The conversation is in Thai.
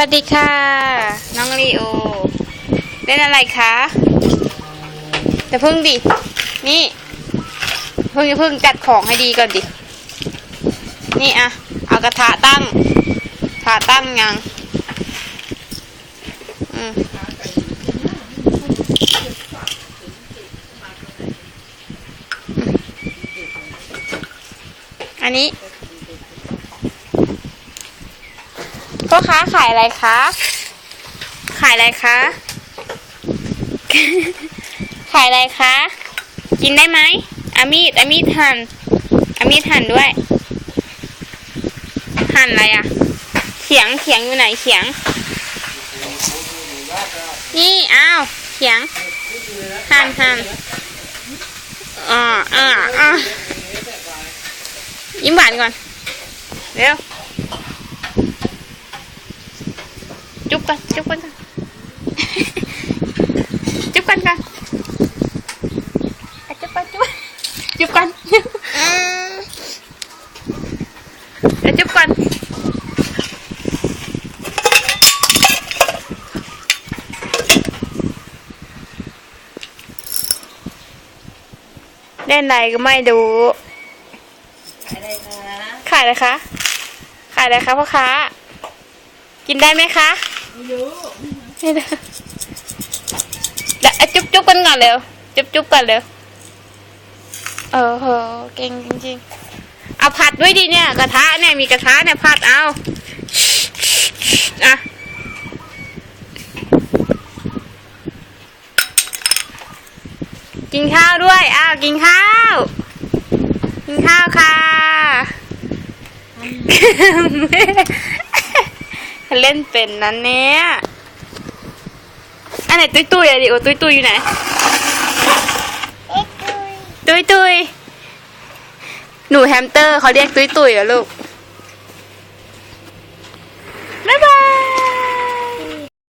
วัสดีค่ะ น้องลีโอเล่นอะไรคะจะพึ่งดิ นี่พึ่งพึ่งจัดของให้ดีก่อนดิ นี่อะเอากระทะตั้งกระทะตั้งยังอืมอันนี้ พ่อค้าขายอะไรคะ ขายอะไรคะ ขายอะไรคะ กินได้ไหมอามีดอามีดหั่นอามีดหั่นด้วย หั่นอะไรอะเขียงเขียงอยู่ไหนเขียง นี่อ้าวเขียง หั่นหั่นอ่าอ่าอ่ายิ้มหวานก่อน เร็ว จุ๊บกันจุ๊บกันก่อนจุ๊บกันกันอะจุ๊บกันจุ๊บจุ๊บกันอะจุ๊บกันเล่นอะไรก็ไม่รู้อะไรคะขายอะไรคะขายอะไรคะพ่อค้ากินได้ไหมคะ ไม่ไม่ได้เดี๋ยวจุ๊บจุ๊บกันก่อนเร็ว จุ๊บจุ๊บกันเร็วเออเหเก่งจริงๆ เอาผัดด้วยดิเนี่ย กระทะเนี่ยมีกระทะเนี่ยผัดเอา อะกินข้าวด้วย อ้าว กินข้าว กินข้าวค่ะ เล่นเป็นนั้นเนี่ยอันไหนตุยตุยๆอะดิโอตุยตุยๆอยู่ไหนตุยตุยๆหนูแฮมสเตอร์เขาเรียกตุยตุยๆเหรอลูก